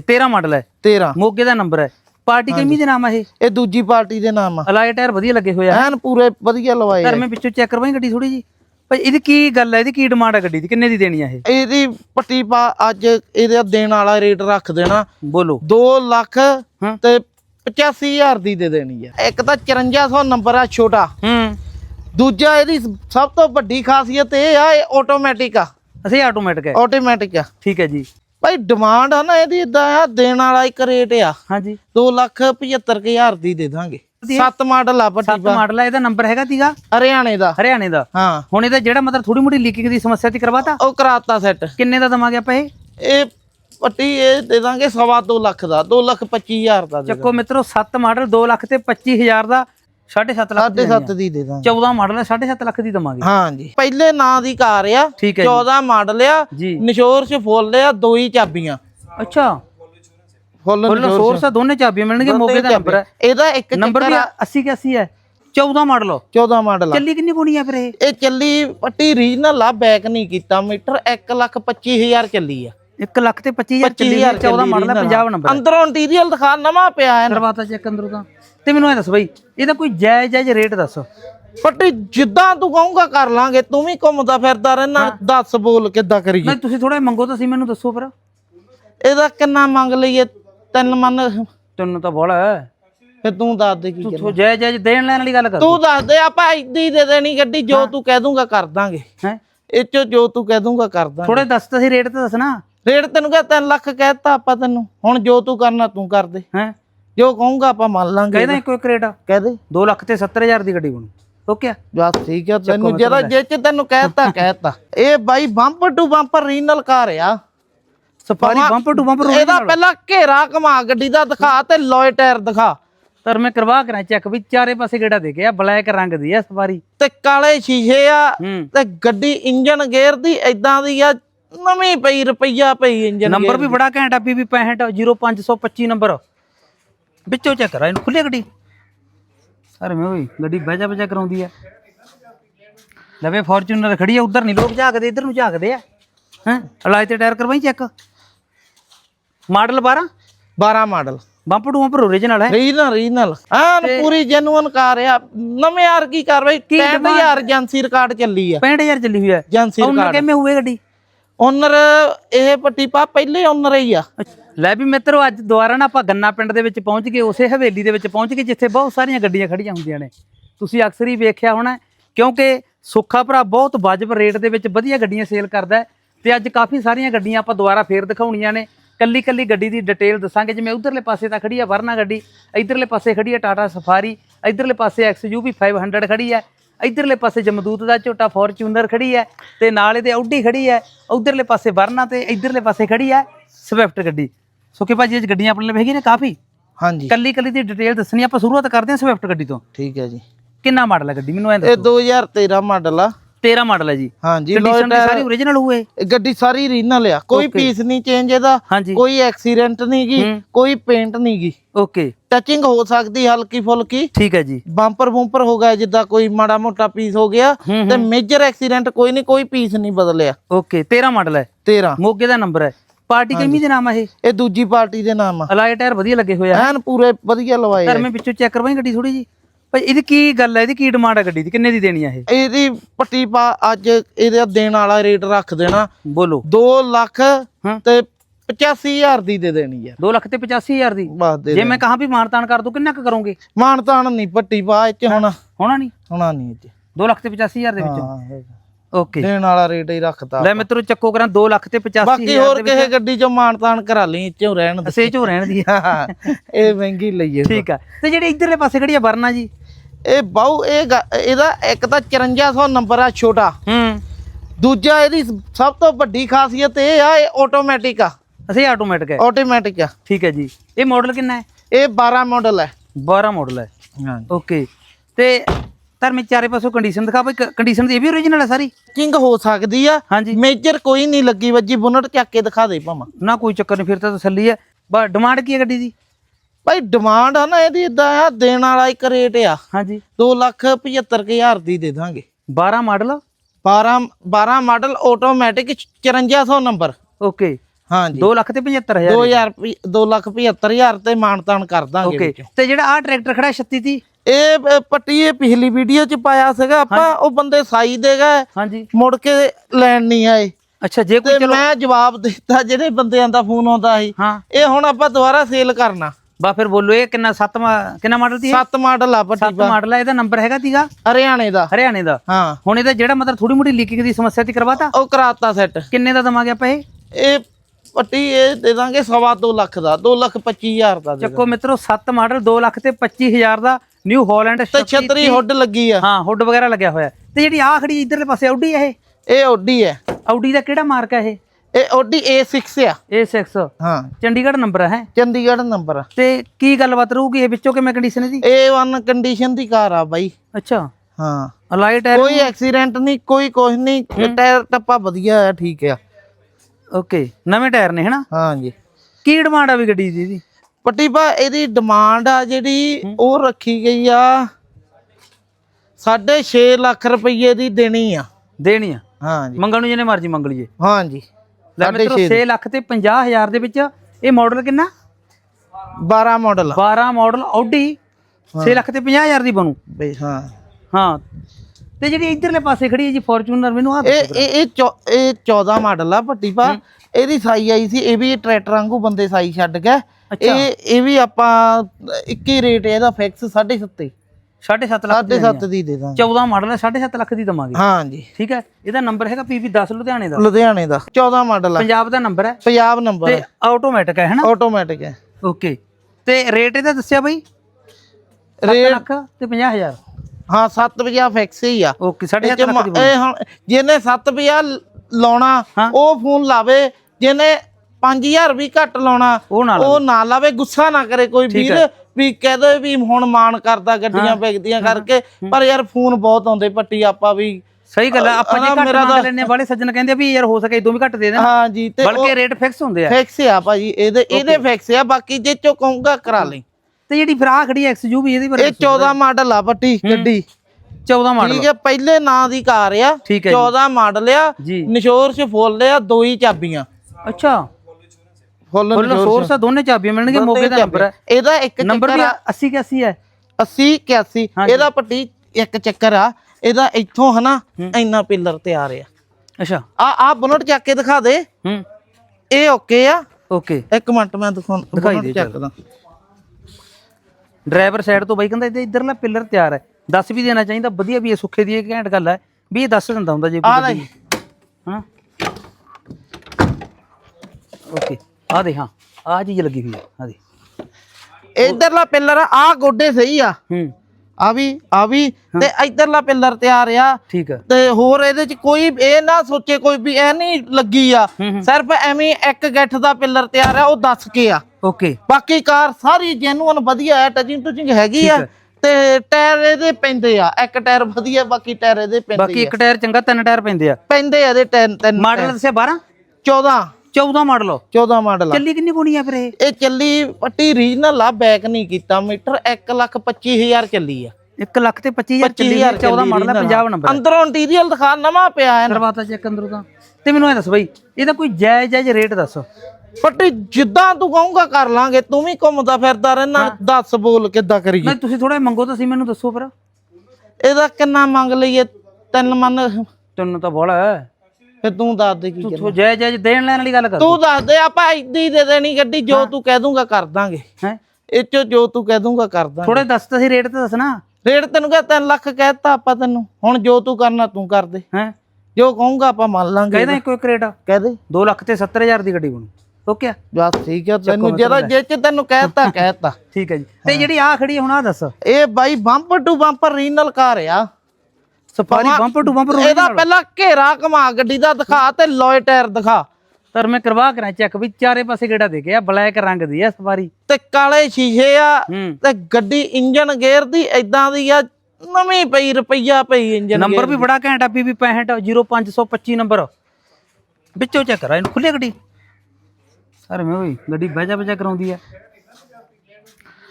13 model ਹੈ। 13 ਮੋਗੇ ਦਾ number ਹੈ। ਪਾਰਟੀ ਕਿੰਨੀ ਦੇ ਨਾਮ ਹੈ ਇਹ? ਇਹ ਦੂਜੀ ਪਾਰਟੀ ਦੇ ਨਾਮ ਆ। ਅਲਾਈ ਟਾਇਰ ਵਧੀਆ ਲੱਗੇ ਹੋਏ ਆ। ਐਨ ਪੂਰੇ ਵਧੀਆ ਲਵਾਏ ਆ। ਧਰਮੇ ਪਿੱਛੋਂ ਚੈੱਕ ਕਰਵਾਈ ਗੱਡੀ ਥੋੜੀ ਜੀ ਭਾਈ ਇਹਦੀ ਕੀ ਗੱਲ ਹੈ ਇਹਦੀ ਕੀ ਡਿਮਾਂਡ ਹੈ ਗੱਡੀ ਦੀ? ਕਿੰਨੇ ਦੀ ਦੇਣੀ ਹੈ ਇਹ? ਇਹਦੀ ਪੱਟੀ ਪਾ ਅੱਜ ਇਹਦਾ ਦੇਣ ਵਾਲਾ ਰੇਟ ਰੱਖ ਦੇਣਾ। ਬੋਲੋ। 2 ਲੱਖ ਹਾਂ। ਤੇ 85000 ਦੀ ਦੇ ਦੇਣੀ ਆ। ਇੱਕ ਤਾਂ 5400 ਨੰਬਰ ਆ ਛੋਟਾ। ਹੂੰ। ਦੂਜਾ ਇਹਦੀ ਸਭ ਤੋਂ ਵੱਡੀ ਖਾਸੀਅਤ ਇਹ ਆ ਇਹ ਆਟੋਮੈਟਿਕ ਆ। ਅਸੀਂ ਆਟੋਮੈਟਿਕ ਹੈ। ਆਟੋਮੈਟਿਕ ਆ। ਠੀਕ ਹੈ ਜੀ। ਭਾਈ ਡਿਮਾਂਡ ਆ ਨਾ ਇਹਦੀ ਇਦਾਂ ਆ ਦੇਣ ਵਾਲਾ ਇੱਕ ਰੇਟ ਆ। ਹਾਂਜੀ। 2 ਲੱਖ 75000 ਦੀ ਦੇ ਦਾਂਗੇ। ਸੱਤ ਮਾਡਲ ਆ ਪੱਟੀ ਸੱਤ ਮਾਡਲ ਹੈ ਇਹਦਾ ਨੰਬਰ ਹੈਗਾ ਤੀਗਾ? ਹਰਿਆਣੇ ਦਾ। ਹਰਿਆਣੇ ਦਾ? ਹਾਂ। ਹੁਣ ਇਹਦਾ ਜਿਹੜਾ ਮਤਲਬ ਥੋੜੀ ਮੋਟੀ ਲੀਕਿੰਗ ਦੀ ਸਮੱਸਿਆ ਤੀ ਕਰਵਾਤਾ? ਉਹ ਕਰਾਤਾ ਸੈੱਟ ਕਿੰਨੇ ਦਾ ਦਵਾਂਗੇ ਆਪਾਂ ਇਹ? ਇਹ ਪੱਟੀ ਇਹ ਦੇ ਦਾਂਗੇ ਸਵਾ ਦੋ ਲੱਖ ਦਾ 2 ਲੱਖ 25000 ਦਾ ਦੇ ਚੱਕੋ ਮਿੱਤਰੋ 7 ਮਾਡਲ 2 ਲੱਖ ਤੇ 25000 ਦਾ 7.5 ਲੱਖ ਦੀ ਸਾਢੇ ਸੱਤ ਦੀ ਦੇ ਦਾਂਗੇ। 14 ਮਾਡਲ ਹੈ 7.5 ਲੱਖ ਦੀ ਦਵਾਂਗੇ। ਹਾਂ ਜੀ ਪਹਿਲੇ ਨਾਂ ਦੀ ਕਾਰ ਆ ਠੀਕ ਹੈ ਜੀ। 14 ਮਾਡਲ ਆ ਜੀ। ਨਿਸ਼ੋਰ ਚ ਫੁੱਲ ਆ ਦੋ ਹੀ ਚਾਬੀਆਂ। ਅੱਛਾ। ਫੁੱਲ ਫੁੱਲ ਸੋਰਸ ਆ ਦੋਨੇ ਚਾਬੀਆਂ ਮਿਲਣਗੇ ਮੋਗੇ ਦਾ ਨੰਬਰ ਹੈ। ਇਹਦਾ ਇੱਕ ਨੰਬਰ ਵੀ 80 ਕੇ 80 ਹੈ? 14 ਮਾਡਲ। 14 ਮਾਡਲ ਚੱਲੀ ਕਿੰਨੀ ਪੂਣੀ ਆ ਫਿਰ ਇਹ? ਇਹ ਚੱਲੀ ਪੱਟੀ ਰੀਜਨਲ ਆ ਬੈਕ ਨਹੀਂ ਕੀਤਾ ਮੀਟਰ 1 ਲੱਖ 25000 ਚੱਲੀ ਆ। 1 ਲੱਖ ਤੇ 25000 ਚੱਲੀ ਹੋਈ, 14 ਮਾਡਲ ਹੈ 50 ਨੰਬਰ ਅੰਦਰੋਂ ਇੰਟੀਰੀਅਰ ਦਿਖਾ ਨਵਾਂ ਪਿਆ ਹੈ ਕਰਵਾਤਾ ਚੈੱਕ ਅੰਦਰੋਂ ਤਾਂ ਤੇ ਮੈਨੂੰ ਇਹ ਦੱਸ ਬਈ ਇਹਦਾ ਕੋਈ ਜਾਇਜ਼ ਜਾਇਜ਼ ਰੇਟ ਦੱਸ। ਪੱਟੀ ਜਿੱਦਾਂ ਤੂੰ ਕਹੂੰਗਾ ਕਰ ਲਾਂਗੇ ਤੂੰ ਵੀ ਘੁੰਮਦਾ ਫਿਰਦਾ ਰਹਿਣਾ ਦੱਸ ਬੋਲ ਕਿੱਦਾਂ ਕਰੀਏ। ਨਹੀਂ ਤੁਸੀਂ ਥੋੜਾ ਮੰਗੋ ਤਾਂ ਸੀ ਮੈਨੂੰ ਦੱਸੋ ਫਿਰ। ਇਹਦਾ ਕਿੰਨਾ ਮੰਗ ਲਈਏ? ਤਿੰਨ ਮਨ। ਤੈਨੂੰ ਤਾਂ ਬੋਲਾ। ਫਿਰ ਤੂੰ ਦੱਸ ਦੇ ਕੀ ਤੂੰ ਜਾਇਜ਼ ਜਾਇਜ਼ ਦੇਣ ਲੈਣ ਵਾਲੀ ਗੱਲ ਕਰ। ਤੂੰ ਦੱਸ ਦੇ ਆਪਾਂ ਇੱਦੀ ਦੇ ਦੇਣੀ ਗੱਡੀ ਜੋ ਤੂੰ ਕਹਿ ਦੂੰਗਾ ਕਰ ਦਾਂਗੇ। ਹੈ? ਇਹ ਚੋ ਜੋ ਤੂੰ ਕਹਿ ਦੂੰਗਾ ਕਰ ਦਾਂਗੇ। ਥੋੜੇ ਦੱਸ ਤਾਂ ਸੀ ਰੇਟ ਤਾਂ ਦੱਸਣਾ ਰੇਟ ਤੈਨੂੰ ਕਿਹਾ 3 ਲੱਖ ਕਹਿਤਾ ਆਪਾਂ ਤੈਨੂੰ। ਹੁਣ ਜੋ ਤੂੰ ਕਰਨਾ ਤੂੰ ਕਰ ਦੇ। ਹੈ? ਜੋ ਕਹੂੰਗਾ ਆਪਾਂ ਮੰਨ ਲਾਂਗੇ। ਕਹਿੰਦਾ ਇੱਕੋ ਇੱਕ ਰੇਟ। ਆ ਕਹਿ ਦੇ। 2 ਲੱਖ ਤੇ 70000 ਦੀ ਗੱਡੀ ਬਣੂ। ਓਕੇ ਆ? ਬਸ ਠੀਕ ਹੈ ਤੈਨੂੰ ਜਿਹੜਾ ਜੇ ਚ ਤੈਨੂੰ ਕਹਿਤਾ ਕਹਿਤਾ। ਇਹ ਬਾਈ bumper to bumper renal car ਆ। ਸਫਾਰੀ ਬੰਪਰ ਟੂ ਬੰਪਰ ਇਹਦਾ ਪਹਿਲਾਂ ਘੇਰਾ ਘਮਾ ਗੱਡੀ ਦਾ ਦਿਖਾ ਤੇ ਲੋਏ ਟਾਇਰ ਦਿਖਾ। ਪਰ ਮੈਂ ਕਰਵਾ ਕਰਾਂ ਚੈੱਕ ਵੀ ਚਾਰੇ ਪਾਸੇ ਗੇੜਾ ਦੇ ਕੇ ਆ ਬਲੈਕ ਰੰਗ ਦੀ ਆ ਸਫਾਰੀ। ਤੇ ਕਾਲੇ ਸ਼ੀਸ਼ੇ ਆ ਤੇ ਗੱਡੀ ਇੰਜਨ ਗੇਅਰ ਦੀ ਐਦਾਂ ਦੀ ਆ ਨਵੀਂ ਪਈ ਰੁਪਈਆ ਪਈ ਇੰਜਨ ਨੰਬਰ ਵੀ ਬੜਾ ਘੈਂਟ ਆ ਪੀਵੀ 65 0525 ਨੰਬਰ। ਵਿੱਚੋਂ ਚੈੱਕ ਕਰਾ ਇਹਨੂੰ ਖੁੱਲੇ ਗੱਡੀ। ਸਰ ਮੈਂ ਓਏ ਗੱਡੀ ਬਹਿਜਾ ਬਹਿਜਾ ਕਰਾਉਂਦੀ ਆ। ਲਵੇ ਫੋਰਚੂਨਰ ਖੜੀ ਆ ਉਧਰ ਨਹੀਂ ਲੋਕ ਝਾਕਦੇ ਇੱਧਰ ਨੂੰ ਝਾਕਦੇ ਆ। ਹੈ ਅਲਾਈ ਤੇ ਟਾਇਰ ਕਰਵਾਈ check model 12 12 model. Bumper to bumper original ਹੈ। ਰੀਜਨਲ ਰੀਜਨਲ ਐਨ ਪੂਰੀ ਜੈਨੂਅਨ ਕਾਰ ਆ। ਨਵੇਂ ਯਾਰ ਕੀ ਕਾਰ ਬਈ? 65000 ਏਜੰਸੀ ਰਿਕਾਰਡ ਚੱਲੀ ਆ। 65000 ਚੱਲੀ ਹੋਈ ਹੈ ਏਜੰਸੀ ਉਹਨਾਂ ਰਿਕਾਰਡ ਕਿਵੇਂ ਹੋਏ ਗੱਡੀ? ਓਨਰ, ਇਹ ਪੱਟੀ ਪਾ ਪਹਿਲੇ ਓਨਰ ਹੀ ਆ। ਲੈ ਵੀ ਮਿੱਤਰੋ, ਅੱਜ ਦੁਬਾਰਾ ਨਾ ਆਪਾਂ ਗੰਨਾ ਪਿੰਡ ਦੇ ਵਿੱਚ ਪਹੁੰਚ ਗਏ, ਉਸੇ ਹਵੇਲੀ ਦੇ ਵਿੱਚ ਪਹੁੰਚ ਗਏ, ਜਿੱਥੇ ਬਹੁਤ ਸਾਰੀਆਂ ਗੱਡੀਆਂ ਖੜੀਆਂ ਹੁੰਦੀਆਂ ਨੇ। ਤੁਸੀਂ ਅਕਸਰ ਹੀ ਵੇਖਿਆ ਹੋਣਾ, ਕਿਉਂਕਿ ਸੁੱਖਾ ਭਰਾ ਬਹੁਤ ਵਾਜਬ ਰੇਟ ਦੇ ਵਿੱਚ ਵਧੀਆ ਗੱਡੀਆਂ ਸੇਲ ਕਰਦਾ ਹੈ, ਤੇ ਅੱਜ ਕਾਫੀ ਸਾਰੀਆਂ ਗੱਡੀਆਂ ਆਪਾਂ ਦੁਬਾਰਾ ਫੇਰ ਦਿਖਾਉਣੀਆਂ ਨੇ। ਕੱਲੀ ਕੱਲੀ ਗੱਡੀ ਦੀ ਡਿਟੇਲ ਦੱਸਾਂਗੇ, ਜਿਵੇਂ ਉਧਰਲੇ ਪਾਸੇ ਤਾਂ ਖੜੀ ਆ ਵਰਨਾ ਗੱਡੀ, ਇਧਰਲੇ ਪਾਸੇ ਖੜੀ ਆ ਟਾਟਾ ਸਫਾਰੀ, ਇਧਰਲੇ ਪਾਸੇ ਐਕਸ XUV 500 ਖੜੀ ਹੈ ਇਧਰਲੇ ਪਾਸੇ ਜਮਦੂਤ ਦਾ ਝੋਟਾ ਫੋਰਚੂਨਰ ਖੜੀ ਹੈ ਤੇ ਨਾਲ ਇਹਦੇ ਆਡੀ ਖੜੀ ਹੈ ਉਧਰਲੇ ਪਾਸੇ ਵਰਨਾ ਤੇ ਇਧਰਲੇ ਪਾਸੇ ਖੜੀ ਹੈ ਸਵਿਫਟ ਗੱਡੀ। ਸੋ ਕਿ ਭਾਜੀ ਇਹ 'ਚ ਗੱਡੀਆਂ ਆਪਣੇ ਲਈ ਹੈਗੀਆਂ ਨੇ ਕਾਫੀ? ਹਾਂਜੀ। ਕੱਲੀ ਕੱਲੀ ਦੀ ਡਿਟੇਲ ਦੱਸਣੀ ਆਪਾਂ ਸ਼ੁਰੂਆਤ ਕਰਦੇ ਹਾਂ ਸਵਿਫਟ ਗੱਡੀ ਤੋਂ। ਠੀਕ ਹੈ ਜੀ। ਕਿੰਨਾ ਮਾਡਲ ਹੈ ਗੱਡੀ? ਮੈਨੂੰ ਐਂ ਇਹ ਦੱਸੋ। 2013 ਮਾਡਲ ਆ। 13 ਮਾਡਲ ਹੈ ਜੀ। ਹਾਂਜੀ ਕੰਡੀਸ਼ਨ ਦੀ ਸਾਰੀ ਓਰੀਜਨਲ ਹੋਏ ਗੱਡੀ ਸਾਰੀ ਰੀਜਨਲ ਆ। ਕੋਈ ਪੀਸ ਨਹੀਂ ਚੇਂਜ ਇਹਦਾ ਕੋਈ ਐਕਸੀਡੈਂਟ ਨਹੀਂ ਗੀ ਹੂੰ। ਕੋਈ ਪੇਂਟ ਨਹੀਂ ਗੀ। ਓਕੇ ਟੱਚਿੰਗ ਹੋ ਸਕਦੀ ਹਲਕੀ ਫੁਲਕੀ। ਠੀਕ ਹੈ ਜੀ। ਬੰਪਰ ਬੂੰਪਰ ਹੋ ਗਿਆ ਜਿੱਦਾਂ ਕੋਈ ਮਾੜਾ ਮੋਟਾ ਪੀਸ ਹੋ ਗਿਆ ਤੇ ਮੇਜਰ ਐਕਸੀਡੈਂਟ ਕੋਈ ਨਹੀਂ ਕੋਈ ਪੀਸ ਨਹੀਂ ਬਦਲਿਆ। ਓਕੇ 13 ਮਾਡਲ ਹੈ। 13 ਮੋਗੇ ਦਾ ਨੰਬਰ ਹੈ। ਪਾਰਟੀ ਕਿੰਨੀ ਦੇ ਨਾਮ ਹੈ ਇਹ? ਇਹ ਦੂਜੀ ਪਾਰਟੀ ਦੇ ਨਾਮ ਆ। ਅਲਾਈ ਟਾਇਰ ਵਧੀਆ ਲੱਗੇ ਹੋਏ ਆ। ਐਨ ਪੂਰੇ ਵਧੀਆ ਲਵਾਏ ਆ। ਧਰਮੇ ਪਿੱਛੋਂ ਚੈੱਕ ਕਰਵਾਈ ਗੱਡੀ ਥੋੜੀ ਜੀ। ਭਾਈ ਇਹਦੀ ਕੀ ਗੱਲ ਹੈ ਇਹਦੀ ਕੀ ਡਿਮਾਂਡ ਹੈ ਗੱਡੀ ਦੀ? ਕਿੰਨੇ ਦੀ ਦੇਣੀ ਹੈ ਇਹ? ਇਹਦੀ ਪੱਟੀ ਪਾ ਅੱਜ ਇਹਦਾ ਦੇਣ ਵਾਲਾ ਰੇਟ ਰੱਖ ਦੇਣਾ। ਬੋਲੋ। 2 ਲੱਖ ਹਾਂ। ਤੇ 85000 ਦੀ ਦੇ ਦੇਣੀ ਯਾਰ 2 ਲੱਖ ਤੇ 85000 ਦੀ? ਬਸ ਦੇ ਜੇ ਮੈਂ ਕਹਾਂ ਵੀ ਮਾਨਤਾਨ ਕਰ ਦੋ ਕਿੰਨਾ ਕੁ ਕਰੋਗੇ? ਮਾਨ ਤਾਨ ਨਹੀਂ ਪੱਟੀ ਪਾ ਚ ਹੁਣ। ਹੋਣਾ ਨਹੀਂ? ਹੋਣਾ ਨਹੀਂ ਚ। 2 ਲੱਖ ਤੇ 85000 ਦੇ ਵਿੱਚ? ਹਾਂ ਹੈਗਾ। ਓਕੇ। ਦੇਣ ਵਾਲਾ ਰੇਟ ਹੀ ਰੱਖਤਾ ਲੈ ਮਿੱਤਰੋ ਚੱਕੋ ਕਰਾਂ 2 ਲੱਖ ਤੇ 85000 ਬਾਕੀ ਹੋਰ ਕਿਸੇ ਗੱਡੀ ਚੋਂ ਮਾਨ ਤਾਨ ਕਰਾ ਲਈ ਇੱਚੋਂ ਰਹਿਣ ਦੇ ਅਸੇ ਚੋ ਰਹਿਣ ਦੀ। ਇਹ ਮਹਿੰਗੀ ਲਈਏ ਠੀਕ ਆ। ਤੇ ਜਿਹੜੇ ਇਧਰਲੇ ਪਾਸੇ ਖੜੀ ਆ ਵਰਨਾ ਜੀ? ਇਹ ਬਾਉ ਇਹ ਗ- ਇਹਦਾ ਇੱਕ ਤਾਂ 5400 ਨੰਬਰ ਆ ਛੋਟਾ। ਹੂੰ। ਦੂਜਾ ਇਹਦੀ ਸਭ ਤੋਂ ਵੱਡੀ ਖਾਸੀਅਤ ਇਹ ਆ ਇਹ ਆਟੋਮੈਟਿਕ ਆ। ਅਸੀਂ ਆਟੋਮੈਟਿਕ ਹੈ। ਆਟੋਮੈਟਿਕ ਆ। ਠੀਕ ਹੈ ਜੀ। ਇਹ ਮਾਡਲ ਕਿੰਨਾ ਹੈ? ਇਹ 12 ਮਾਡਲ ਹੈ। 12 ਮਾਡਲ ਹੈ। ਓਕੇ ਤੇ ਧਰਮੇ ਚਾਰੇ ਪਾਸੋਂ ਕੰਡੀਸ਼ਨ ਦਿਖਾ ਬਈ ਕੰਡੀਸ਼ਨ ਇਹ ਵੀ ਓਰੀਜਨਲ ਹੈ ਸਾਰੀ? ਕਿੰਗ ਹੋ ਸਕਦੀ ਆ। ਹਾਂਜੀ। ਮੇਜਰ ਕੋਈ ਨਹੀਂ ਲੱਗੀ ਵੱਜੀ ਬੁਨਟ ਚੱਕ ਕੇ ਦਿਖਾ ਦੇ ਭਾਵਾਂ। ਨਾ ਕੋਈ ਚੱਕਰ ਨਹੀਂ ਫਿਰ ਤਾਂ ਤਸੱਲੀ ਹੈ। ਬਸ ਡਿਮਾਂਡ ਕੀ ਹੈ ਗੱਡੀ ਦੀ? ਭਾਈ ਡਿਮਾਂਡ ਆ ਨਾ ਇਹਦੀ ਇਦਾਂ ਆ ਦੇਣ ਵਾਲਾ ਇੱਕ ਰੇਟ ਆ। ਹਾਂਜੀ। 2 ਲੱਖ 75000 ਦੀ ਦੇ ਦਾਂਗੇ। 12 model 12 12 model automatic 5400 number. Okay. ਹਾਂਜੀ। 2 ਲੱਖ ਤੇ 75000 2000 2 ਲੱਖ 75000 ਤੇ ਮਾਨਤਾਨ ਕਰ ਦਾਂਗੇ ਓਕੇ। ਤੇ ਜਿਹੜਾ ਆ ਟਰੈਕਟਰ ਖੜਾ 36 ਤੀ ਇਹ ਪੱਟੀ ਇਹ ਪਿਛਲੀ ਵੀਡੀਓ ਚ ਪਾਇਆ ਸੀਗਾ ਆਪਾਂ ਉਹ ਬੰਦੇ ਸਾਈ ਦੇ ਗਏ ਹਾਂਜੀ। ਮੁੜ ਕੇ ਲੈਣ ਨਹੀਂ ਆਏ। ਅੱਛਾ ਜੇ ਕੋਈ ਤੇ ਮੈਂ ਜਵਾਬ ਦਿੱਤਾ ਜਿਹੜੇ ਬੰਦਿਆਂ ਦਾ ਫੋਨ ਆਉਂਦਾ ਸੀ। ਇਹ ਹੁਣ ਆਪਾਂ ਦੁਬਾਰਾ ਸੇਲ ਕਰਨਾ। ਬਾ ਫਿਰ ਬੋਲੋ ਇਹ ਕਿੰਨਾ ਸੱਤਵਾਂ ਕਿੰਨਾ ਮਾਡਲ ਤੀ ਇਹ? ਸੱਤ ਮਾਡਲ ਆ ਪੱਟੀ ਸੱਤ ਮਾਡਲ ਹੈ ਇਹਦਾ ਨੰਬਰ ਹੈਗਾ ਤੀਗਾ? ਹਰਿਆਣੇ ਦਾ। ਹਰਿਆਣੇ ਦਾ। ਹਾਂ। ਹੁਣ ਇਹਦਾ ਜਿਹੜਾ ਮਤਲਬ ਥੋੜੀ ਮੋਟੀ ਲੀਕਿੰਗ ਦੀ ਸਮੱਸਿਆ ਤੀ ਕਰਵਾਤਾ? ਉਹ ਕਰਾਤਾ ਸੈੱਟ ਕਿੰਨੇ ਦਾ ਦਵਾਂਗੇ ਆਪਾਂ ਇਹ? ਇਹ ਪੱਟੀ ਇਹ ਦੇ ਦਾਂਗੇ ਸਵਾ ਦੋ ਲੱਖ ਦਾ 2 ਲੱਖ 25000 ਦਾ ਦੇ ਚੱਕੋ ਮਿੱਤਰੋ 7 ਮਾਡਲ 2 ਲੱਖ ਤੇ 25000 ਦਾ ਨਿਊ ਹਾਲੈਂਡ ਤੇ ਛਤਰੀ ਹੁੱਡ ਲੱਗੀ ਆ। ਹਾਂ ਹੁੱਡ ਵਗੈਰਾ ਲੱਗਿਆ ਹੋਇਆ। ਤੇ ਜਿਹੜੀ ਆ ਖੜੀ ਇਧਰਲੇ ਪਾਸੇ ਆਉਡੀ ਹੈ ਇਹ? ਇਹ ਓਡੀ ਹੈ। ਆਉਡੀ ਦਾ ਕਿਹੜਾ ਮਾਰਕ ਹੈ ਇਹ? ਇਹ ਓਡੀ A6 ਆ। A6 ਹਾਂ। ਚੰਡੀਗੜ੍ਹ ਨੰਬਰ ਹੈ। ਚੰਡੀਗੜ੍ਹ ਨੰਬਰ ਆ। ਤੇ ਕੀ ਗੱਲਬਾਤ ਰਹੂਗੀ? ਇਹ ਵਿੱਚੋਂ ਕਿਵੇਂ ਕੰਡੀਸ਼ਨ ਇਹਦੀ? A1 ਕੰਡੀਸ਼ਨ ਦੀ ਕਾਰ ਆ ਬਾਈ। ਅੱਛਾ। ਹਾਂ। ਅਲਾਈ ਟਾਇਰ ਕੋਈ ਐਕਸੀਡੈਂਟ ਨਹੀਂ ਕੋਈ ਕੁਝ ਨਹੀਂ। ਟਾਇਰ ਟੱਪਾ ਵਧੀਆ ਆ ਠੀਕ ਆ। ਓਕੇ ਨਵੇਂ ਟਾਇਰ ਨੇ ਹਨਾ? ਹਾਂਜੀ। ਕੀ ਡਿਮਾਂਡ ਆ ਵੀ ਗੱਡੀ ਦੀ ਇਹਦੀ? ਪੱਟੀ ਪਾ ਇਹਦੀ ਡਿਮਾਂਡ ਆ ਜਿਹੜੀ ਉਹ ਰੱਖੀ ਗਈ ਆ 6.5 ਲੱਖ ਰੁਪਏ ਦੀ ਦੇਣੀ ਆ। ਦੇਣੀ ਆ। ਹਾਂਜੀ। ਮੰਗਣ ਨੂੰ ਜਿਹਨੇ ਮਰਜ਼ੀ ਮੰਗ ਲਈਏ। ਹਾਂਜੀ। ਲੈ ਮਿੱਤਰੋ 6 ਲੱਖ ਤੇ 50000 ਦੇ ਵਿੱਚ ਇਹ ਮਾਡਲ ਕਿੰਨਾ? 12 ਮਾਡਲ 12 ਮਾਡਲ ਆਡੀ 6 ਲੱਖ ਤੇ 50000 ਦੀ ਬਣੂ। ਬਈ ਹਾਂ। ਹਾਂ। ਤੇ ਜਿਹੜੀ ਇਧਰਲੇ ਪਾਸੇ ਖੜੀ ਹੈ ਜੀ ਫੋਰਚੂਨਰ ਮੈਨੂੰ ਆ ਇਹ ਇਹ ਇਹ ਚੌ- ਇਹ 14 ਮਾਡਲ ਆ ਪੱਟੀ ਪਾ ਇਹਦੀ ਸਾਈ ਆਈ ਸੀ ਇਹ ਵੀ ਟਰੈਕਟਰ ਵਾਂਗੂ ਬੰਦੇ ਸਾਈ ਛੱਡ ਗਏ। ਇਹ ਇਹ ਵੀ ਆਪਾਂ 21 ਰੇਟ ਇਹਦਾ ਫਿਕਸ 7.5 7.5 ਲੱਖ ਦੀ 7.5 ਦੀ ਦੇ ਦਾਂਗੇ। 14 ਮਾਡਲ ਹੈ 7.5 ਲੱਖ ਦੀ ਦਵਾਂਗੇ। ਹਾਂਜੀ। ਠੀਕ ਹੈ? ਇਹਦਾ ਨੰਬਰ ਹੈਗਾ ਪੀਪੀ 10 ਲੁਧਿਆਣੇ ਦਾ। ਲੁਧਿਆਣੇ ਦਾ 14 ਮਾਡਲ ਆ। ਪੰਜਾਬ ਦਾ ਨੰਬਰ ਹੈ। ਪੰਜਾਬ ਨੰਬਰ ਤੇ ਆਟੋਮੈਟਿਕ ਹੈ ਹਨਾ? ਆਟੋਮੈਟਿਕ ਹੈ। ਓਕੇ ਤੇ ਰੇਟ ਇਹਦਾ ਦੱਸਿਆ ਬਈ? 7 ਰੇਟ ਲੱਖ ਤੇ 50000 ਹਾਂ 750 ਫਿਕਸ ਹੀ ਆ। ਓਕੇ ਇਹ 7.5 ਚ ਲੱਖ ਦੀ ਮ- ਇਹ ਹੁਣ ਜਿਹਨੇ 750 ਲਾਉਣਾ ਹਾਂ। ਉਹ ਫੋਨ ਲਾਵੇ। ਜਿਹਨੇ 5000 ਵੀ ਘੱਟ ਲਾਉਣਾ ਉਹ ਨਾ ਲਾਵੇ। ਗੁੱਸਾ ਨਾ ਕਰੇ ਕੋਈ ਵੀਰ। ਵੀ ਕਹਦੇ ਵੀ ਹੁਣ ਮਾਣ ਕਰਦਾ ਗੱਡੀਆਂ ਵਿਕਦੀਆਂ ਕਰਕੇ ਪਰ ਯਾਰ ਫੋਨ ਬਹੁਤ ਆਉਂਦੇ ਪੱਟੀ ਆਪਾਂ ਵੀ ਸਹੀ ਗੱਲ ਹੈ ਆਪਾਂ ਜੇ ਘੱਟ ਮੰਗ ਲੈਣੇ ਵਾਲੇ ਸੱਜਣ ਕਹਿੰਦੇ ਆ ਵੀ ਯਾਰ ਹੋ ਸਕੇ ਇਦੋਂ ਵੀ ਘੱਟ ਦੇ ਦੇਣ। ਹਾਂ ਜੀ ਤੇ ਬਲਕਿ ਰੇਟ ਫਿਕਸ ਹੁੰਦੇ ਆ। ਫਿਕਸ ਆ ਭਾਜੀ ਇਹਦੇ ਇਹਦੇ ਫਿਕਸ ਆ ਬਾਕੀ ਜੇ ਚੋ ਕਹੂੰਗਾ ਕਰਾ ਲਈ। ਤੇ ਜਿਹੜੀ ਫਿਰ ਆ ਖੜੀ ਐਕਸਯੂ ਵੀ ਇਹਦੇ ਬਾਰੇ ਇਹ 14 ਮਾਡਲ ਆ ਪੱਟੀ ਗੱਡੀ। 14 ਮਾਡਲ ਠੀਕ ਹੈ ਪਹਿਲੇ ਨਾਂ ਦੀ ਕਾਰ ਆ ਠੀਕ ਹੈ ਜੀ। 14 ਮਾਡਲ ਆ ਨਿਸ਼ੋਰ ਚ ਫੁੱਲ ਆ ਦੋ ਹੀ ਚਾਬੀਆਂ। ਅੱਛਾ। ਫੁੱਲ ਫੁੱਲ ਸੋਰਸ ਆ ਦੋਨੇ ਚਾਬੀਆਂ ਮਿਲਣਗੇ ਮੋਗੇ ਦਾ ਨੰਬਰ ਹੈ। ਇਹਦਾ ਇੱਕ ਨੰਬਰ ਵੀ ਚੱਕਰ ਆ। 80 ਕੇ 80 ਹੈ 80 81 ਇਹਦਾ ਪੱਟੀ ਇੱਕ ਚੱਕਰ ਆ। ਇਹਦਾ ਇੱਥੋਂ ਹਨਾ ਇੰਨਾ ਪਿੱਲਰ ਤਿਆਰ ਆ। ਅੱਛਾ। ਆ ਆ ਬੁਨਟ ਚੱਕ ਕੇ ਦਿਖਾ ਦੇ। ਹੂੰ। ਇਹ ਓਕੇ ਆ। ਓਕੇ। ਇੱਕ ਮਿੰਟ ਮੈਂ ਦਿਖਾ ਦਿਖਾਈ ਦੇ ਚੱਕਦਾ। ਡਰਾਈਵਰ ਸਾਈਡ ਤੋਂ ਬਾਈ ਕਹਿੰਦਾ ਇਹਦੇ ਇਧਰਲਾ ਪਿੱਲਰ ਤਿਆਰ ਹੈ। ਦੱਸ ਵੀ ਦੇਣਾ ਚਾਹੀਦਾ ਵਧੀਆ ਵੀ ਇਹ ਸੁੱਖੇ ਦੀ ਇਹ ਘੈਂਟ ਗੱਲ ਹੈ। ਵੀ ਇਹ ਦੱਸ ਦਿੰਦਾ ਹੁੰਦਾ ਜੇ ਕੋਈ ਹਾਂ। ਓਕੇ। ਆ ਦੇ ਹਾਂ ਆ ਚੀਜ਼ ਲੱਗੀ ਹੋਈ ਆ ਦੇ ਇਧਰਲਾ ਪਿੱਲਰ ਆ ਆਹ ਗੋਡੇ ਸਹੀ ਆ। ਹੂੰ। ਆ ਵੀ ਆ ਵੀ ਤੇ ਇਧਰਲਾ ਪਿੱਲਰ ਤਿਆਰ ਆ। ਠੀਕ ਹੈ ਤੇ ਹੋਰ ਇਹਦੇ ਚ ਕੋਈ ਇਹ ਨਾ ਸੋਚੇ ਕੋਈ ਵੀ ਇਹ ਨਹੀਂ ਲੱਗੀ ਆ। ਸਿਰਫ ਐਵੇਂ ਇੱਕ ਗੱਠ ਦਾ ਪਿੱਲਰ ਤਿਆਰ ਆ ਉਹ ਦੱਸ ਕੇ ਆ। ਓਕੇ। ਬਾਕੀ ਕਾਰ ਸਾਰੀ ਜੈਨੂਅਨ ਵਧੀਆ ਹੈ ਟਚਿੰਗ ਟੁਚਿੰਗ ਹੈਗੀ ਆ। ਤੇ ਟਾਇਰ ਇਹਦੇ ਪੈਂਦੇ ਆ ਇੱਕ ਟਾਇਰ ਵਧੀਆ ਬਾਕੀ ਟਾਇਰ ਇਹਦੇ ਪੈਂਦੇ ਬਾਕੀ ਇੱਕ ਟਾਇਰ ਚੰਗਾ ਤਿੰਨ ਟਾਇਰ ਪੈਂਦੇ ਆ। ਪੈਂਦੇ ਆ ਇਹਦੇ ਤਿੰਨ ਤਿੰਨ ਮਾਡਲ ਦੱਸਿਆ 12 14 14 ਮਾਡਲ। 14 ਮਾਡਲ ਆ। ਚੱਲੀ ਕਿੰਨੀ ਪੋਣੀ ਆ ਫਿਰ ਇਹ? ਇਹ ਚੱਲੀ ਪੱਟੀ ਰੀਜਨਲ ਆ ਬੈਕ ਨਹੀਂ ਕੀਤਾ ਮੀਟਰ 1 ਲੱਖ 25000 ਚੱਲੀ ਆ। 1 ਲੱਖ ਤੇ 25000 ਚੱਲੀ 25000 14 ਮਾਡਲ ਹੈ 50 ਨੰਬਰ ਅੰਦਰੋਂ ਇੰਟੀਰੀਅਰ ਦਿਖਾ ਨਵਾਂ ਪਿਆ ਹੈ ਕਰਵਾਤਾ ਚੈੱਕ ਅੰਦਰੋਂ ਤਾਂ ਤੇ ਮੈਨੂੰ ਇਹ ਦੱਸ ਬਈ ਇਹਦਾ ਕੋਈ ਜਾਇਜ਼ ਜਾਇਜ਼ ਰੇਟ ਦੱਸ। ਪੱਟੀ ਜਿੱਦਾਂ ਤੂੰ ਕਹੂੰਗਾ ਕਰ ਲਾਂਗੇ ਤੂੰ ਵੀ ਘੁੰਮਦਾ ਫਿਰਦਾ ਰਹਿਣਾ ਦੱਸ ਬੋਲ ਕਿੱਦਾਂ ਕਰੀਏ। ਨਹੀਂ ਤੁਸੀਂ ਥੋੜਾ ਮੰਗੋ ਤਾਂ ਸੀ ਮੈਨੂੰ ਦੱਸੋ ਫਿਰ। ਇਹਦਾ ਕਿੰਨਾ ਮੰਗ ਲਈਏ? ਤਿੰਨ ਮਨ ਤੈਨੂੰ ਤਾਂ ਬੋਲਾ। ਫਿਰ ਤੂੰ ਦੱਸ ਦੇ ਕੀ ਤੂੰ ਜਾਇਜ਼ ਜਾਇਜ਼ ਦੇਣ ਲੈਣ ਵਾਲੀ ਗੱਲ ਕਰ। ਤੂੰ ਦੱਸ ਦੇ ਆਪਾਂ ਇੱਦੀ ਦੇ ਦੇਣੀ ਗੱਡੀ ਜੋ ਤੂੰ ਕਹਿ ਦੂੰਗਾ ਕਰ ਦਾਂਗੇ। ਹੈ? ਇਹ ਚੋ ਜੋ ਤੂੰ ਕਹਿ ਦੂੰਗਾ ਕਰ ਦਾਂਗੇ। ਥੋੜੇ ਦੱਸ ਤਾਂ ਸੀ ਰੇਟ ਤਾਂ ਦੱਸਣਾ। ਰੇਟ ਤੈਨੂੰ ਕਹ 3 ਲੱਖ ਕਹਿਤਾ ਆਪਾਂ ਤੈਨੂੰ। ਹੁਣ ਜੋ ਤੂੰ ਕਰਨਾ ਤੂੰ ਕਰ ਦੇ। ਹੈ? ਜੋ ਕਹੂੰਗਾ ਆਪਾਂ ਮੰਨ ਲਾਂਗੇ। ਕਹਿੰਦਾ ਇੱਕੋ ਇੱਕ ਰੇਟ। ਕਹਿ ਦੇ। 2 ਲੱਖ ਤੇ 70000 ਦੀ ਗੱਡੀ ਬਣੂ। ਓਕੇ ਆ? ਬਸ ਠੀਕ ਹੈ ਤੈਨੂੰ ਜਿਹੜਾ ਜੇ ਚ ਤੈਨੂੰ ਕਹਿਤਾ ਕਹਿਤਾ ਠੀਕ ਹੈ ਜੀ। ਤੇ ਜਿਹੜੀ ਆ ਖੜੀ ਹੁਣ ਆ ਦੱਸ। ਇਹ ਬਾਈ bumper to bumper renal car ਆ। ਸਫਾਰੀ ਬੰਪਰ ਟੂ ਬੰਪਰ ਇਹਦਾ ਪਹਿਲਾਂ ਘੇਰਾ ਘਮਾ ਗੱਡੀ ਦਾ ਦਿਖਾ ਤੇ ਲੋਏ ਟਾਇਰ ਦਿਖਾ। ਪਰ ਮੈਂ ਕਰਵਾ ਕਰਾਂ ਚੈੱਕ ਵੀ ਚਾਰੇ ਪਾਸੇ ਗੇੜਾ ਦੇ ਕੇ ਆ ਬਲੈਕ ਰੰਗ ਦੀ ਆ ਸਫਾਰੀ। ਤੇ ਕਾਲੇ ਸ਼ੀਸ਼ੇ ਆ ਹੂੰ। ਤੇ ਗੱਡੀ ਇੰਜਨ ਗੇਅਰ ਦੀ ਐਦਾਂ ਦੀ ਆ ਨਵੀਂ ਪਈ ਰੁਪਈਆ ਪਈ ਇੰਜਨ ਨੰਬਰ ਵੀ ਬੜਾ ਘੈਂਟ ਆ ਪੀਪੀ 65 0525 ਨੰਬਰ। ਵਿੱਚੋਂ ਚੈੱਕ ਕਰਾ ਇਹਨੂੰ ਖੁੱਲੇ ਗੱਡੀ। ਸਰ ਮੈਂ ਓਏ ਗੱਡੀ ਬਹਿਜਾ ਬਹਿਜਾ ਕਰਾਉਂਦੀ ਆ।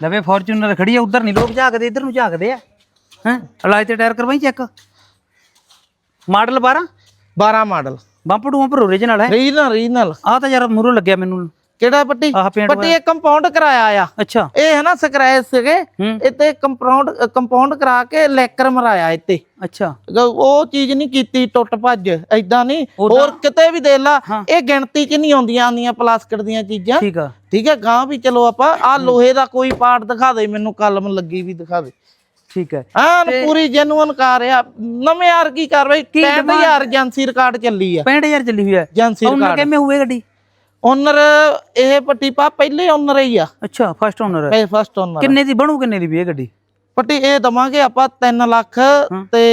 ਲਵੇ ਫੋਰਚੂਨਰ ਖੜੀ ਆ ਉਧਰ ਨਹੀਂ ਲੋਕ ਝਾਕਦੇ ਇੱਧਰ ਨੂੰ ਝਾਕਦੇ ਆ। ਹੈ ਅਲਾਜ ਤੇ ਟਾਇਰ ਕਰਵਾਈ ਚੈੱਕ? Model 12 12 model. ਬੰਪਰ ਡੂੰਪਰ ਓਰੀਜਨਲ ਹੈ। ਰੀਜਨਲ ਰੀਜਨਲ ਆ ਤਾਂ ਯਾਰ ਮੂਰੋਂ ਲੱਗਿਆ ਮੈਨੂੰ। ਕਿਹੜਾ ਪੱਟੀ? ਪੇਂਟ ਇਹ ਕੰਪਾਊਂਡ ਕਰਾਇਆ ਆ। ਅੱਛਾ। ਇਹ ਹੈ ਨਾ ਸਕ੍ਰੈਚ ਸੀਗੇ। ਇੱਥੇ ਕੰਪਾਊਂਡ ਕੰਪਾਊਂਡ ਕਰਾ ਕੇ ਲੈਕਰ ਮਰਾਇਆ ਇੱਥੇ। ਅੱਛਾ। ਉਹ ਚੀਜ਼ ਨਹੀਂ ਕੀਤੀ ਟੁੱਟ ਭੱਜ ਐਦਾਂ ਨਹੀਂ। ਹੋਰ ਕਿਤੇ ਵੀ ਦੇ ਲਾ। ਇਹ ਗਿਣਤੀ 'ਚ ਨਹੀਂ ਆਉਂਦੀਆਂ ਆਉਂਦੀਆਂ ਪਲਾਸਟਿਕ ਦੀਆਂ ਚੀਜ਼ਾਂ। ਠੀਕ ਆ। ਠੀਕ ਹੈ ਗਾਂ ਵੀ ਚਲੋ ਆਪਾਂ ਆ ਲੋਹੇ ਦਾ ਕੋਈ ਪਾਰਟ ਦਿਖਾ ਦੇ ਮੈਨੂੰ ਕਲਮ ਲੱਗੀ ਵੀ ਦਿਖਾ ਦੇ। ਠੀਕ ਹੈ। ਐਨ ਪੂਰੀ ਜੈਨੂਅਨ ਕਾਰ ਆ ਨਵੇਂ ਯਾਰ ਕੀ ਕਾਰਵਾਈ ਕੀ 65000 ਏਜੰਸੀ ਰਿਕਾਰਡ ਚੱਲੀ ਆ। 65000 ਚੱਲੀ ਹੋਈ ਹੈ। ਏਜੰਸੀ ਉਹਨਾਂ ਰਿਕਾਰਡ ਕਿਵੇਂ ਹੋਵੇ ਗੱਡੀ? ਓਨਰ ਇਹ ਪੱਟੀ ਪਾ ਪਹਿਲੇ ਓਨਰ ਹੀ ਆ। ਅੱਛਾ ਫਸਟ ਓਨਰ ਹੈ ਫਸਟ ਓਨਰ ਕਿੰਨੇ ਦੀ ਬਣੂ ਕਿੰਨੇ ਦੀ ਵੀ ਇਹ ਗੱਡੀ? ਪੱਟੀ ਇਹ ਦਵਾਂਗੇ ਆਪਾਂ 3 ਲੱਖ ਤੇ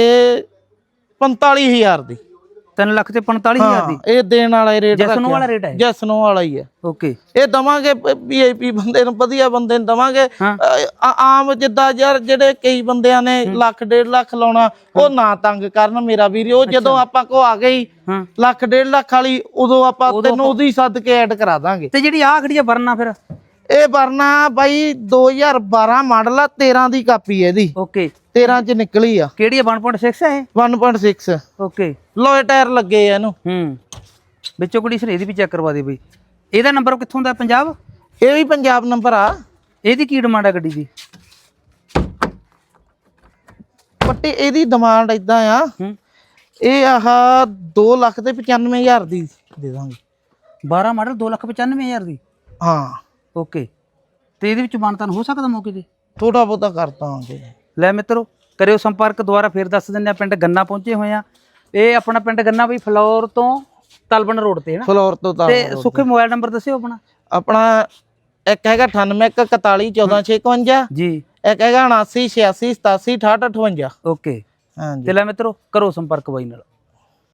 45000 ਦੀ। 3 ਲੱਖ ਤੇ 45000 ਦੀ। ਇਹ ਦੇਣ ਵਾਲਾ ਹੀ ਰੇਟ ਜੈਸਨੋ ਵਾਲਾ ਰੇਟ ਹੈ। ਜੈਸਨੋ ਵਾਲਾ ਹੀ ਹੈ। ਓਕੇ। ਇਹ ਦਵਾਂਗੇ ਵੀਆਈਪੀ ਬੰਦੇ ਨੂੰ ਵਧੀਆ ਬੰਦੇ ਨੂੰ ਦਵਾਂਗੇ। ਆਮ ਜਿੱਦਾਂ ਯਾਰ ਜਿਹੜੇ ਕਈ ਬੰਦਿਆਂ ਨੇ ਲੱਖ ਡੇਢ ਲੱਖ ਲਾਉਣਾ ਉਹ ਨਾ ਤੰਗ ਕਰਨ ਮੇਰਾ ਵੀਰ। ਉਹ ਜਦੋਂ ਆਪਾਂ ਕੋ ਆ ਗਈ ਲੱਖ ਡੇਢ ਲੱਖ ਵਾਲੀ ਉਦੋਂ ਆਪਾਂ ਤੈਨੂੰ ਉਹਦੀ ਸੱਦ ਕੇ ਐਡ ਕਰਾ ਦਾਂਗੇ। ਤੇ ਜਿਹੜੀ ਆ ਖੜੀ ਆ ਵਰਨਾ ਫਿਰ? ਇਹ ਵਰਨਾ ਬਾਈ 2012 ਮਾਡਲ ਆ 13 ਦੀ ਕਾਪੀ ਹੈ ਇਹਦੀ। ਓਕੇ। 13 ਚ ਨਿਕਲੀ ਆ। ਕਿਹੜੀ ਆ 1.6 ਹੈ ਇਹ? 1.6 ਓਕੇ। ਲੋਏ ਟਾਇਰ ਲੱਗੇ ਆ ਇਹਨੂੰ। ਹੂੰ। ਵਿੱਚੋਂ ਕੁੜੀ ਸਰ ਇਹਦੀ ਵੀ ਚੈੱਕ ਕਰਵਾ ਦੇ ਬਈ। ਇਹਦਾ ਨੰਬਰ ਕਿੱਥੋਂ ਦਾ ਪੰਜਾਬ? ਇਹ ਵੀ ਪੰਜਾਬ ਨੰਬਰ ਆ। ਇਹਦੀ ਕੀ ਡਿਮਾਂਡ ਆ ਗੱਡੀ ਦੀ? ਪੱਟੀ ਇਹਦੀ ਡਿਮਾਂਡ ਇਦਾਂ ਆ। ਇਹ ਆਹ 2 ਲੱਖ ਤੇ 95000 ਦੀ ਦੇ ਦਾਂਗੇ। 12 ਮਾਡਲ 295000 ਦੀ? ਹਾਂ। ਓਕੇ। ਤੇ ਇਹਦੇ ਵਿੱਚ ਮਾਨਤਾਨ ਹੋ ਸਕਦਾ ਮੌਕੇ ਤੇ? ਥੋੜਾ ਬਹੁਤਾ ਕਰ ਦਾਂਗੇ। ਲੈ ਮਿੱਤਰੋ ਕਰਿਓ ਸੰਪਰਕ ਦੁਆਰਾ ਫੇਰ ਦੱਸ ਦਿੰਦੇ ਆ ਪਿੰਡ ਗੰਨਾ ਪਹੁੰਚੇ ਹੋਏ ਆ ਇਹ ਆਪਣਾ ਪਿੰਡ ਗੰਨਾ ਬਈ ਫਲੋਰ ਤੋਂ ਤਲਬਨ ਰੋਡ ਤੇ ਹੈ ਨਾ? ਫਲੋਰ ਤੋਂ ਤਾਂ ਤੇ ਸੁੱਖੇ ਮੋਬਾਈਲ ਨੰਬਰ ਦੱਸਿਓ ਆਪਣਾ। ਆਪਣਾ ਇੱਕ ਹੈਗਾ 9841414656 ਜੀ। ਇੱਕ ਹੈਗਾ 7986876858 ਓਕੇ। ਹਾਂਜੀ। ਤੇ ਲੈ ਮਿੱਤਰੋ ਕਰੋ ਸੰਪਰਕ ਬਾਈ ਨਾਲ।